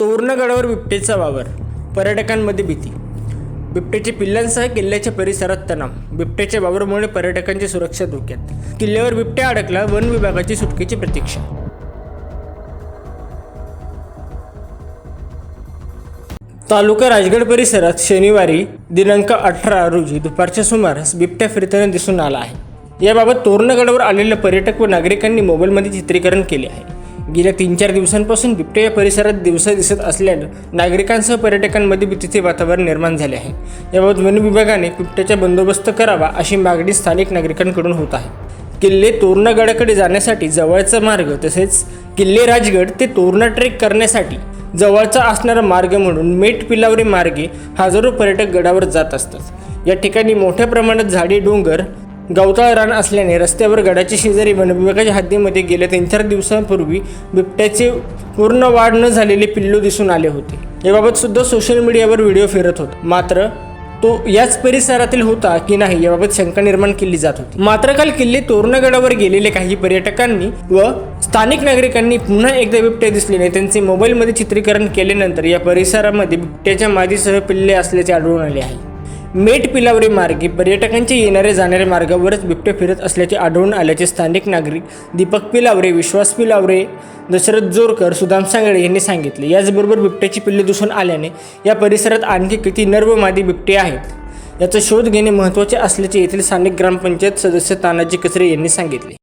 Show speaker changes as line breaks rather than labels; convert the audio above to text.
तोरणगडावर बिबटेचा वावर पर्यटकांमध्ये भीती. बिबटेच्या पिल्लांसह किल्ल्याच्या परिसरात तणाव. बिबट्याच्या वावरामुळे पर्यटकांची सुरक्षा धोक्यात. किल्ल्यावर बिबट्या अडकला वन विभागाची सुटकेची प्रतीक्षा. तालुका राजगड परिसरात शनिवारी दिनांक अठरा रोजी दुपारच्या सुमारास बिबट्या फिरताना दिसून आला आहे. याबाबत तोरणगडावर आलेल्या पर्यटक व नागरिकांनी मोबाईलमध्ये चित्रीकरण केले आहे. गेल्या तीन चार दिवसांपासून बिबट्या या परिसरात दिवसा दिसत असल्यानं नागरिकांसह पर्यटकांमध्ये भीतीचे वातावरण निर्माण झाले आहे. याबाबत वन विभागाने बिबट्याचा बंदोबस्त करावा अशी मागणी स्थानिक नागरिकांकडून होत आहे. किल्ले तोरणगडाकडे जाण्यासाठी जवळचा मार्ग तसेच किल्ले राजगड ते तोरणा ट्रेक करण्यासाठी जवळचा असणारा मार्ग म्हणून मेट पिलावरी मार्गे हजारो पर्यटक गडावर जात असतात. या ठिकाणी मोठ्या प्रमाणात झाडी डोंगर गवताळ रान असल्याने रस्त्यावर गडाच्या शेजारी वनविभागाच्या हद्दीमध्ये गेल्या तीन चार दिवसांपूर्वी बिबट्याचे पूर्ण वाढ न झालेले पिल्लू दिसून आले होते. याबाबत सुद्धा सोशल मीडियावर व्हिडिओ फिरत होता. मात्र तो याच परिसरातील होता की नाही याबाबत शंका निर्माण केली जात होती. मात्र काल किल्ले तोरणगडावर गेलेले काही पर्यटकांनी व स्थानिक नागरिकांनी पुन्हा एकदा बिबट्या दिसल्याने त्यांचे मोबाईलमध्ये चित्रीकरण केल्यानंतर या परिसरामध्ये बिबट्याच्या मादीसह पिल्ले असल्याचे आढळून आले आहे. मेट पिलावरी मार्गे पर्यटकांचे येणाऱ्या जाणाऱ्या मार्गावरच बिबटे फिरत असल्याचे आढळून आल्याचे स्थानिक नागरिक दीपक पिलावरे विश्वास पिलावरे दशरथ जोरकर सुदाम सांगळे यांनी सांगितले. याचबरोबर बिबट्याची पिल्ले दिसून आल्याने या परिसरात आणखी किती नर्व मादी बिबटे आहेत? याचा शोध घेणे महत्त्वाचे असल्याचे येथील स्थानिक ग्रामपंचायत सदस्य तानाजी कचरे यांनी सांगितले.